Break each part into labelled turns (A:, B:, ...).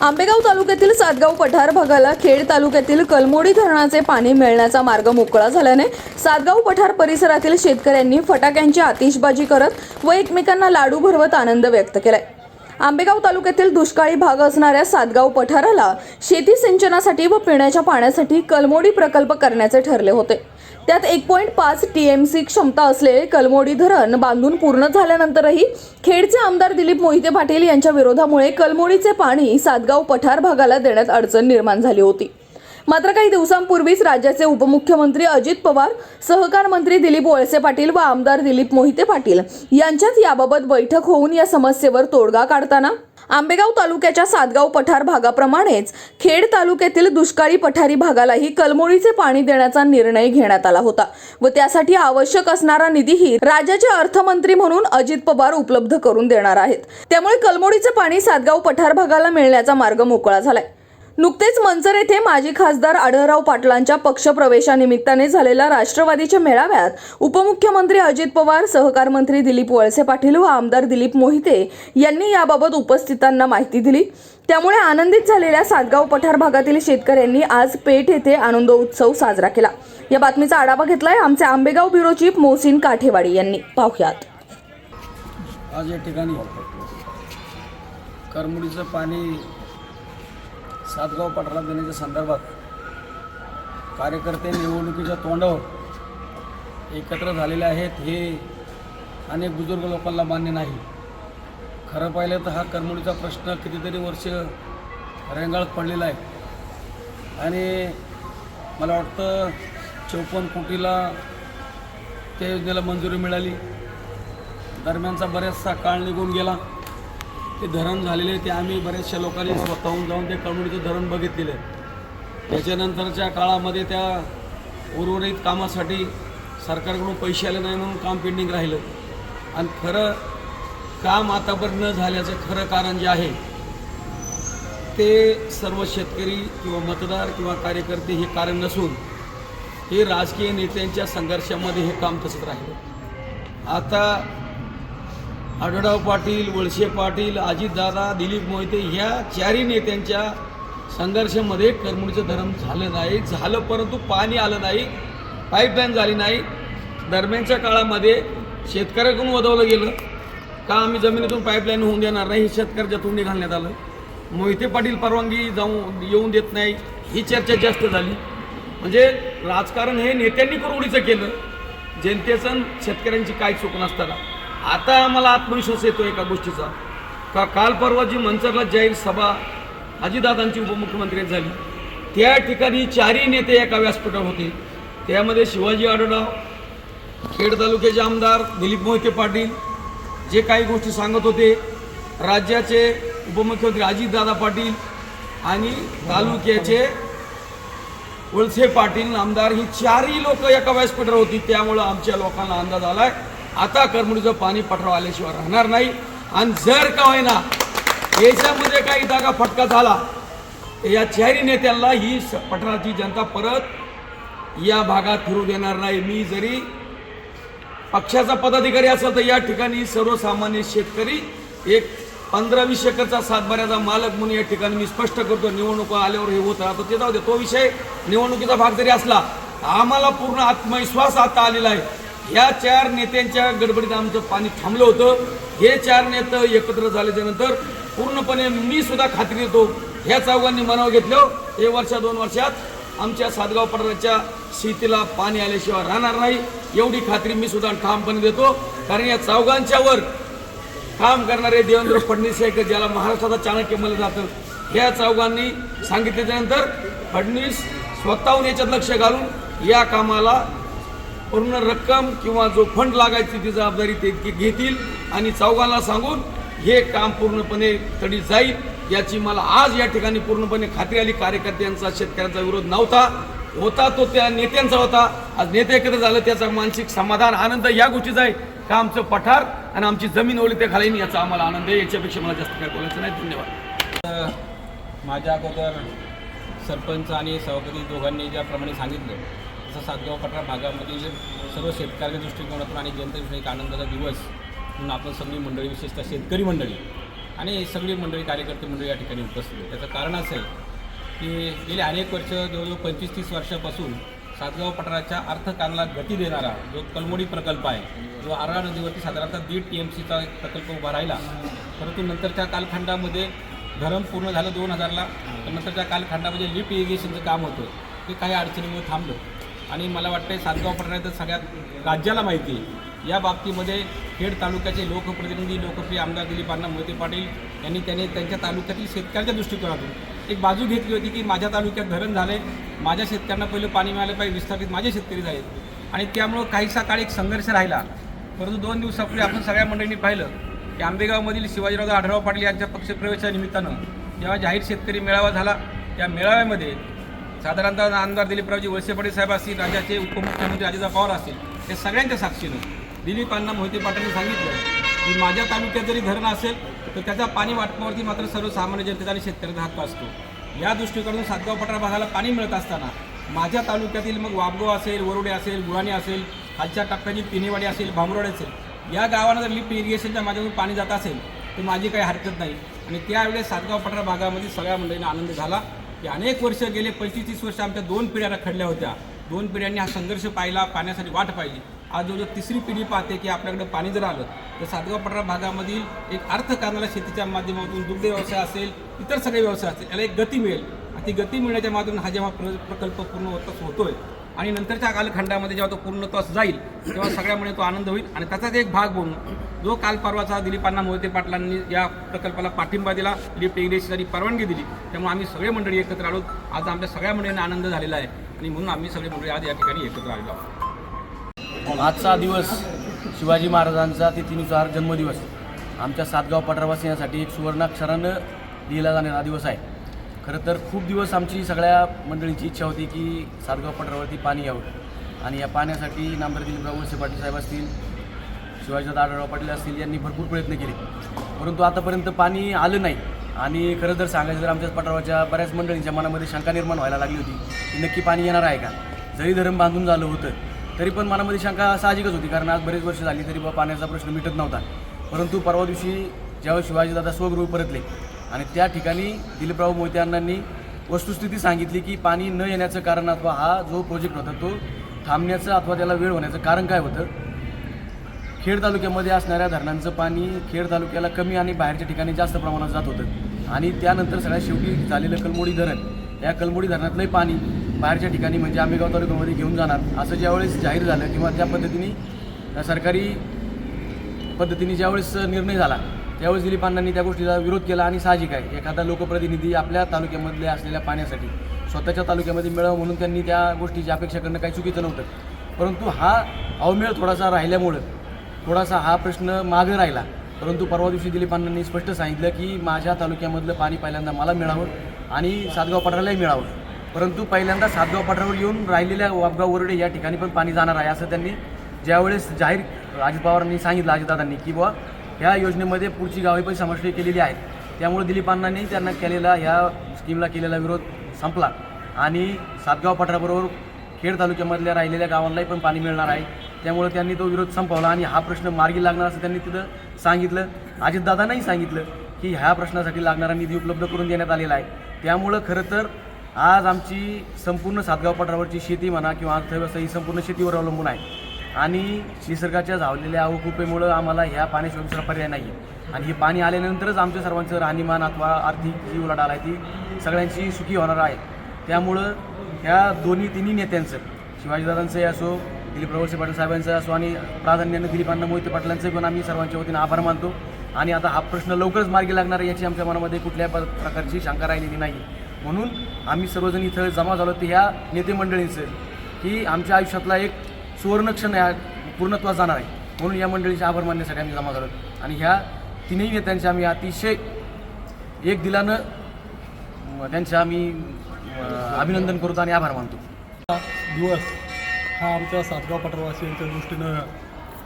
A: आंबेगाव तालुक्यातील सातगाव पठार भागाला खेड तालुक्यातील कलमोडी धरणाचे पाणी मिळण्याचा मार्ग मोकळा झाल्याने सातगाव पठार परिसरातील शेतकऱ्यांनी फटाक्यांची आतिषबाजी करत व एकमेकांना लाडू भरवत आनंद व्यक्त केलाय. आंबेगाव तालुक्यातील दुष्काळी भाग असणाऱ्या सातगाव पठाराला शेती सिंचनासाठी व पिण्याच्या पाण्यासाठी कलमोडी प्रकल्प करण्याचे ठरले होते. त्यात एक पॉईंट पाच टी एम सी क्षमता असलेले कलमोडी धरण बांधून पूर्ण झाल्यानंतरही खेडचे आमदार दिलीप मोहिते पाटील यांच्या विरोधामुळे कलमोडीचे पाणी सातगाव पठार भागाला देण्यात अडचण निर्माण झाली होती. मात्र काही दिवसांपूर्वीच राज्याचे उपमुख्यमंत्री अजित पवार सहकार मंत्री दिलीप वळसे पाटील व आमदार दिलीप मोहिते पाटील यांच्यात याबाबत बैठक होऊन या समस्येवर तोडगा काढताना आंबेगाव तालुक्याच्या सातगाव पठार भागाप्रमाणेच खेड तालुक्यातील दुष्काळी पठारी भागालाही कलमोळीचे पाणी देण्याचा निर्णय घेण्यात आला होता व त्यासाठी आवश्यक असणारा निधीही राज्याचे अर्थमंत्री म्हणून अजित पवार उपलब्ध करून देणार आहेत. त्यामुळे कलमोडीचे पाणी सातगाव पठार भागाला मिळण्याचा मार्ग मोकळा झालाय. नुकतेच मंचर येथे माजी खासदार आढळराव पाटलांच्या पक्षप्रवेशानिमित्ताने झालेल्या राष्ट्रवादीच्या मेळाव्यात उपमुख्यमंत्री अजित पवार सहकार मंत्री दिलीप वळसे पाटील व आमदार दिलीप मोहिते यांनी याबाबत उपस्थितांना माहिती दिली. त्यामुळे आनंदित झालेल्या सातगाव पठार भागातील शेतकऱ्यांनी आज पेठ येथे आनंद उत्सव साजरा केला. या बातमीचा आढावा घेतलाय आमचे आंबेगाव ब्युरो चीफ मोहसिन काठेवाडी यांनी. पाहुयात.
B: आज या ठिकाणी करमुडीचं पाणी सातगाव पठारा देण्याच्या संदर्भात कार्यकर्ते निवडणुकीच्या तोंडावर एकत्र झालेले आहेत हे अनेक बुजुर्ग लोकांना मान्य नाही. खरं पाहिलं तर हा करमुडीचा प्रश्न कितीतरी वर्ष रेंगाळत पडलेला आहे. आणि मला वाटतं चौपन्न कोटीला त्या योजनेला मंजुरी मिळाली. दरम्यानचा बऱ्याचसा काळ निघून गेला. ते धरण झालेले ते आम्ही बऱ्याचशा लोकांनी स्वतःहून जाऊन ते कळमुडीचं धरण बघितलेलं आहे. त्याच्यानंतरच्या काळामध्ये त्या उर्वरित कामासाठी सरकारकडून पैसे आले नाही म्हणून काम पेंडिंग राहिलं. आणि खरं काम आतापर्यंत न झाल्याचं खरं कारण जे आहे ते सर्व शेतकरी किंवा मतदार किंवा कार्यकर्ते हे कारण नसून हे राजकीय नेत्यांच्या संघर्षामध्ये हे काम तसंच राहिलं. आता आढळराव पाटील वळसे पाटील अजितदादा दिलीप मोहिते ह्या चारही नेत्यांच्या संघर्षामध्ये करमुडीचं धरण झालं नाही. झालं परंतु पाणी आलं नाही पाईपलाईन झाली नाही. दरम्यानच्या काळामध्ये शेतकऱ्याकडून वदवलं गेलं. का आम्ही जमिनीतून पाईपलाईन होऊन देणार नाही? हे शेतकऱ्याच्या तोंडी घालण्यात आलं. मोहिते पाटील परवानगी जाऊन येऊन देत नाही. ही चर्चा जास्त झाली. म्हणजे राजकारण हे नेत्यांनी करवडीचं केलं. जनतेचं शेतकऱ्यांची काय चूक नसताना. आता आम्हाला आत्मविश्वास येतो एका गोष्टीचा. का काल परवा जी मंचरला जाहीर सभा अजितदादांची उपमुख्यमंत्री झाली त्या ठिकाणी चारही नेते एका व्यासपीठावर होते. त्यामध्ये शिवाजी आढळराव खेड तालुक्याचे आमदार दिलीप मोहिते पाटील जे काही गोष्टी सांगत होते राज्याचे उपमुख्यमंत्री अजितदादा पाटील आणि तालुक्याचे वळसे पाटील आमदार ही चारही लोक एका व्यासपीठावर होती. त्यामुळं आमच्या लोकांना अंदाज आला आहे आता करमुडीचं पाणी पठराव आल्याशिवाय राहणार नाही. आणि जर का होईना याच्यामध्ये काही जागा फटका झाला या चारी नेत्यांना ही स- पठाराची जनता परत या भागात फिरू देणार नाही. मी जरी पक्षाचा पदाधिकारी असेल तर या ठिकाणी सर्वसामान्य शेतकरी एक पंधरा वीस एकरचा सातबाऱ्याचा मालक म्हणून या ठिकाणी मी स्पष्ट करतो निवडणुका आल्यावर हे होत राहतो. ते जाऊ दे तो विषय निवडणुकीचा भाग जरी असला आम्हाला पूर्ण आत्मविश्वास आता आलेला आहे. या चार नेत्यांच्या गडबडीत आमचं पाणी थांबलं होतं. हे चार नेते एकत्र झाल्याच्यानंतर पूर्णपणे मी सुद्धा खात्री देतो ह्या चौघांनी मनाव घेतलं. हे वर्षा दोन वर्षात आमच्या सातगाव पठाराच्या शेतीला पाणी आल्याशिवाय राहणार नाही एवढी खात्री मी सुद्धा ठामपणे देतो. कारण या चौघांच्यावर काम करणारे देवेंद्र फडणवीस हे ज्याला महाराष्ट्राचा चाणक्य म्हणलं जातं. ह्या चौघांनी सांगितल्याच्यानंतर फडणवीस स्वतःहून याच्यात लक्ष घालून या कामाला पूर्ण रक्कम किंवा जो फंड लागायची ती जबाबदारी ते घेतील. आणि चौघांना सांगून हे काम पूर्णपणे तडी जाईल याची मला आज या ठिकाणी पूर्णपणे खात्री आली. कार्यकर्त्यांचा शेतकऱ्यांचा विरोध नव्हता. होता तो त्या नेत्यांचा होता. आज नेते एकत्र झालं त्याचा मानसिक समाधान आनंद या गोष्टीचा आहे. का आमचं पठार आणि आमची जमीन ओली ते घालाईन याचा आम्हाला आनंद आहे. याच्यापेक्षा मला जास्त काय बोलायचं नाही. धन्यवाद.
C: माझ्या अगोदर सरपंच आणि सभापती दोघांनी ज्याप्रमाणे सांगितलं तसं सातगाव पठार भागामधील सर्व शेतकऱ्याच्या दृष्टिकोनातून आणि जनतेच्या एक आनंदाचा दिवस म्हणून आपण सगळी मंडळी विशेषतः शेतकरी मंडळी आणि सगळी मंडळी कार्यकर्ते मंडळी या ठिकाणी उपस्थित आहे त्याचं कारण असं आहे की गेली अनेक वर्ष जवळजवळ पंचवीस तीस वर्षापासून सातगाव पठाराच्या अर्थकारणाला गती देणारा जो कलमोडी प्रकल्प आहे जो आरळा नदीवरती साधारणतः दीड टी एम सीचा प्रकल्प उभा राहिला परंतु नंतरच्या कालखंडामध्ये धरण पूर्ण झालं दोन हजारला तर नंतरच्या कालखंडामध्ये लिफ्ट इरिगेशनचं काम होतं. ते काही अडचणीमुळे थांबलं. आणि मला वाटतं सातगाव पठारात सगळ्यात राज्याला माहिती आहे. या बाबतीमध्ये खेड तालुक्याचे लोकप्रतिनिधी लोकप्रिय आमदार दिलीपांना मोहिते पाटील यांनी त्याने त्यांच्या तालुक्यातील शेतकऱ्याच्या दृष्टिकोनातून एक बाजू घेतली होती की माझ्या तालुक्यात धरण झाले माझ्या शेतकऱ्यांना पहिलं पाणी मिळालं पाहिजे विस्थापित माझे शेतकरी झाले आणि त्यामुळं काहीसा काळ एक संघर्ष राहिला. परंतु दोन दिवसापूर्वी आपण सगळ्या मंडळींनी पाहिलं की आंबेगावमधील शिवाजीराव आढळराव पाटील यांच्या पक्षप्रवेशानिमित्तानं जेव्हा जाहीर शेतकरी मेळावा झाला त्या मेळाव्यामध्ये साधारणतः आमदार दिलीपरावजी वळसे पाटील साहेब असतील राज्याचे उपमुख्यमंत्री अजितदा पवार असतील हे सगळ्यांच्या साक्षीनं. दिलीपांना मोहिते पाटलांनी सांगितलं की माझ्या तालुक्यात जरी धरण असेल तर त्याचा पाणी वाटपावरती मात्र सर्वसामान्य जनतेचा आणि शेतकऱ्याचा हक्क असतो. या दृष्टीकडून सातगाव पठार भागाला पाणी मिळत असताना माझ्या तालुक्यातील मग वाबगाव असेल वरोडे असेल गुळाणी असेल खालच्या टप्प्याची पिनेवाडी असेल भांबरोड असेल या गावांना जर लिफ्ट इरिगेशनच्या माझ्याकडून पाणी जात असेल तर माझी काही हरकत नाही. आणि त्यावेळेस सातगाव पठार भागामध्ये सगळ्या मंडळींना आनंद झाला. की अनेक वर्ष गेले पंचवीस तीस वर्ष आमच्या दोन पिढ्या रखडल्या होत्या. दोन पिढ्यांनी हा संघर्ष पाहिला पाण्यासाठी वाट पाहिली. आज जवळजवळ तिसरी पिढी पाहते की आपल्याकडे पाणी जर आलं तर सातगाव पठार भागामधील एक अर्थकारणाला शेतीच्या माध्यमातून दुग्ध व्यवसाय असेल इतर सगळे व्यवसाय असतील याला एक गती मिळेल. आणि ती गती मिळण्याच्या माध्यमातून हा जेव्हा प्र प्रकल्प पूर्ण होतच होतोय आणि नंतरच्या कालखंडामध्ये जेव्हा तो पूर्णत्वास जाईल तेव्हा सगळ्यामुळे तो आनंद होईल. आणि त्याचाच एक भाग बनून जो काल परवाचा दिलीपांना मोहिते पाटलांनी या प्रकल्पाला पाठिंबा दिला लिफ्ट इरिगेशनची परवानगी दिली त्यामुळे आम्ही सगळे मंडळी एकत्र आलो. आज आमच्या सगळ्या मंडळींना आनंद झालेला आहे. आणि म्हणून आम्ही सगळे मंडळी आज या ठिकाणी एकत्र आलेलो आहोत.
D: आजचा दिवस शिवाजी महाराजांचा तिथीनुसार जन्मदिवस. आमच्या सातगाव पठारवासियांसाठी एक सुवर्णाक्षरानं लिहिला जाणारा दिवस आहे. खरं तर खूप दिवस आमची सगळ्या मंडळींची इच्छा होती की सातगाव पठारावरती पाणी यावं. आणि या पाण्यासाठी नामदार दिलीपराव वळसे पाटील साहेब असतील शिवाजीदादा आढळराव पाटील असतील यांनी भरपूर प्रयत्न केले. परंतु आतापर्यंत पाणी आलं नाही. आणि खरं तर सांगायचं तर आमच्या पठारावरच्या बऱ्याच मंडळींच्या मनामध्ये शंका निर्माण व्हायला लागली होती की नक्की पाणी येणार आहे का? जरी धरण बांधून झालं होतं तरी पण मनामध्ये शंका साहजिकच होती. कारण आज बरेच वर्ष झाली तरी बा पाण्याचा प्रश्न मिटत नव्हता. परंतु परवा दिवशी ज्यावेळी शिवाजीदादा स्वगृह परतले आणि त्या ठिकाणी दिलीपराव मोहिते अण्णांनी वस्तुस्थिती सांगितली की पाणी न येण्याचं कारण अथवा हा जो प्रोजेक्ट होता तो थांबण्याचं अथवा त्याला वेळ होण्याचं कारण काय होतं? खेड तालुक्यामध्ये असणाऱ्या धरणांचं पाणी खेड तालुक्याला कमी आणि बाहेरच्या ठिकाणी जास्त प्रमाणात जात होतं. आणि त्यानंतर सगळ्यात शेवटी झालेलं कलमोडी धरण. या कलमोडी धरणातलंही पाणी बाहेरच्या ठिकाणी म्हणजे आंबेगाव तालुक्यामध्ये घेऊन जाणार. असं ज्यावेळेस जाहीर झालं किंवा त्या पद्धतीने सरकारी पद्धतीने ज्यावेळेस निर्णय झाला त्यावेळेस दिलीप अण्णांनी त्या गोष्टीचा विरोध केला आणि साहजिक आहे. एखादा लोकप्रतिनिधी आपल्या तालुक्यामधले असलेल्या पाण्यासाठी स्वतःच्या तालुक्यामध्ये मिळावं म्हणून त्यांनी त्या गोष्टीची अपेक्षा करणं काही चुकीचं नव्हतं. परंतु हा अवमेळ थोडासा राहिल्यामुळं थोडासा हा प्रश्न मागं राहिला. परंतु परवा दिवशी दिलीप अण्णांनी स्पष्ट सांगितलं की माझ्या तालुक्यामधलं पाणी पहिल्यांदा मला मिळावं आणि सातगाव पठारालाही मिळावं. परंतु पहिल्यांदा सातगाव पठारावर येऊन राहिलेल्या वापगाव वरडे या ठिकाणी पण पाणी जाणार आहे असं त्यांनी ज्यावेळेस जाहीर अजित पवारांनी सांगितलं अजितदादांनी की बुवा ह्या योजनेमध्ये पुढची गावे पण समाविष्ट केलेली आहेत. त्यामुळे दिलीप अण्णांनी त्यांना केलेला ह्या स्कीमला केलेला विरोध संपला. आणि सातगाव पठाराबरोबर खेड तालुक्यामधल्या राहिलेल्या गावांनाही पण पाणी मिळणार आहे. त्यामुळे त्यांनी तो विरोध संपवला आणि हा प्रश्न मार्गी लागणार असं त्यांनी तिथं सांगितलं. अजितदादांनाही सांगितलं की ह्या प्रश्नासाठी लागणारा निधी उपलब्ध करून देण्यात आलेला आहे. त्यामुळं खरं तर आज आमची संपूर्ण सातगाव पठारावरची शेती म्हणा किंवा अर्थव्यवस्था ही संपूर्ण शेतीवर अवलंबून आहे. आणि निसर्गाच्या झावलेल्या अवकृपेमुळं आम्हाला ह्या पाण्याशिवाय दुसरा पर्याय नाही. आणि हे पाणी आल्यानंतरच आमच्या सर्वांचं राहणीमान अथवा आर्थिक जी उलाढाल आहे ती सगळ्यांची सुखी होणार आहे. त्यामुळं ह्या दोन्ही तिन्ही नेत्यांचं शिवाजीदादांचंही असो दिलीप वळसे पाटील साहेबांचं असो आणि प्राधान्यानं दिलीपांना मोहिते पाटलांचं पण आम्ही सर्वांच्या वतीनं आभार मानतो. आणि आता हा प्रश्न लवकरच मार्गी लागणार आहे याची आमच्या मनामध्ये कुठल्या प- प्रकारची शंका राहिलेली नाही. म्हणून आम्ही सर्वजण इथं जमा झालो ते ह्या नेते मंडळींचं की आमच्या आयुष्यातला एक सुवर्णक्षण या पूर्णत्वास जाणार आहे. म्हणून या मंडळीचे आभार मानण्यासाठी आम्ही जमा करत आणि ह्या तिन्ही नेत्यांचे आम्ही अतिशय एक दिलानं त्यांचे आम्ही अभिनंदन करतो आणि आभार मानतो.
E: दिवस हा आमच्या सातगाव पटरवासियांच्या दृष्टीनं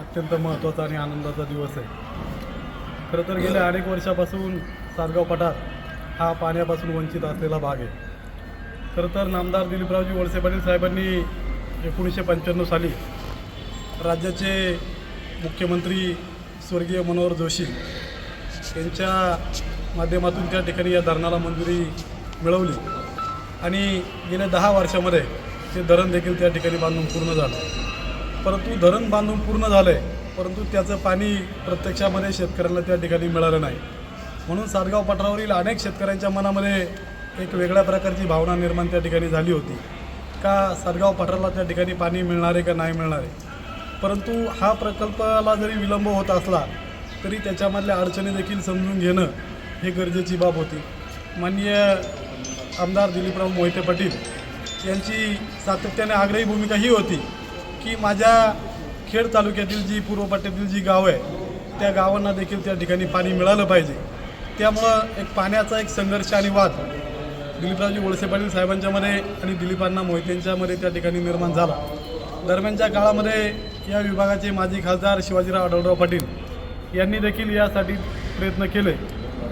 E: अत्यंत महत्त्वाचा आणि आनंदाचा दिवस आहे. खरं तर गेल्या अनेक वर्षापासून सातगाव पठार हा पाण्यापासून वंचित असलेला भाग आहे. खरं तर नामदार दिलीपरावजी वळसे पाटील साहेबांनी एकोणीसशे पंच्याण्णव साली राज्याचे मुख्यमंत्री स्वर्गीय मनोहर जोशी यांच्या माध्यमातून त्या ठिकाणी या धरणाला मंजुरी मिळवली. आणि गेल्या दहा वर्षामध्ये ते धरण देखील त्या ठिकाणी बांधून पूर्ण झालं. परंतु धरण बांधून पूर्ण झालं आहे परंतु त्याचं पाणी प्रत्यक्षामध्ये शेतकऱ्यांना त्या ठिकाणी मिळालं नाही. म्हणून सातगाव पठारावरील अनेक शेतकऱ्यांच्या मनामध्ये एक वेगळ्या प्रकारची भावना निर्माण त्या ठिकाणी झाली होती. का सातगाव पठाराला त्या ठिकाणी पाणी मिळणार आहे का नाही मिळणार आहे? परंतु हा प्रकल्पाला जरी विलंब होत असला तरी त्याच्यामधल्या अडचणी देखील समजून घेणं हे गरजेची बाब होती. माननीय आमदार दिलीपराव मोहिते पाटील यांची सातत्याने आग्रही भूमिका ही होती की माझ्या खेड तालुक्यातील जी पूर्वपाट्यातील जी गावं आहे त्या गावांना देखील त्या ठिकाणी पाणी मिळालं पाहिजे. त्यामुळं एक पाण्याचा एक संघर्ष आणि वाद दिलीपरावजी वळसे पाटील साहेबांच्यामध्ये आणि दिलीपांना मोहितेंच्यामध्ये त्या ठिकाणी निर्माण झाला. दरम्यानच्या काळामध्ये या विभागाचे माजी खासदार शिवाजीराव आढळराव पाटील यांनी देखील यासाठी प्रयत्न केले.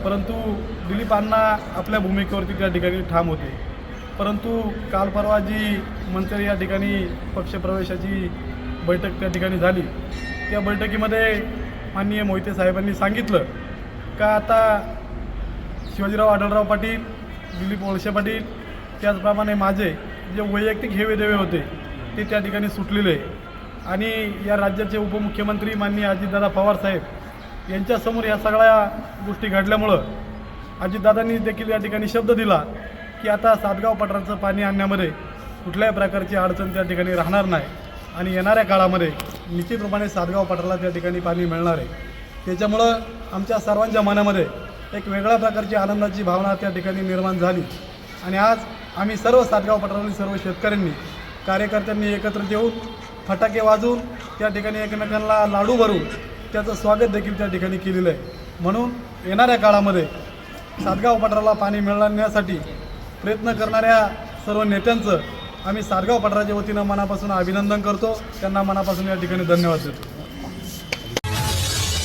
E: परंतु दिलीपांना आपल्या भूमिकेवरती त्या ठिकाणी ठाम होते. परंतु काल परवा जी मंत्री या ठिकाणी पक्षप्रवेशाची बैठक त्या ठिकाणी झाली. त्या बैठकीमध्ये माननीय मोहिते साहेबांनी सांगितलं का आता शिवाजीराव आढळराव पाटील दिलीप वळसे पाटील त्याचप्रमाणे माझे जे वैयक्तिक हेवेदेवे होते ते त्या ठिकाणी सुटलेले आणि या राज्याचे उपमुख्यमंत्री माननीय अजितदादा पवार साहेब यांच्यासमोर या सगळ्या गोष्टी घडल्यामुळं अजितदादांनी देखील या ठिकाणी शब्द दिला की आता सातगाव पठाराचं पाणी आणण्यामध्ये कुठल्याही प्रकारची अडचण त्या ठिकाणी राहणार नाही. आणि येणाऱ्या काळामध्ये निश्चित रूपाने सातगाव पठाराला त्या ठिकाणी पाणी मिळणार आहे. त्याच्यामुळं आमच्या सर्वांच्या मनामध्ये एक वेगळ्या प्रकारची आनंदाची भावना त्या ठिकाणी निर्माण झाली. आणि आज आम्ही सर्व सातगाव पठारातील सर्व शेतकऱ्यांनी कार्यकर्त्यांनी एकत्रित येऊन फटाके वाजवून त्या ठिकाणी एकमेकांना लाडू भरून त्याचं स्वागत देखील त्या ठिकाणी केलेलं आहे. म्हणून येणाऱ्या काळामध्ये सातगाव पठाराला पाणी मिळण्यासाठी प्रयत्न करणाऱ्या सर्व नेत्यांचं आम्ही सातगाव पठाराच्या वतीनं मनापासून अभिनंदन करतो. त्यांना मनापासून या ठिकाणी धन्यवाद देतो.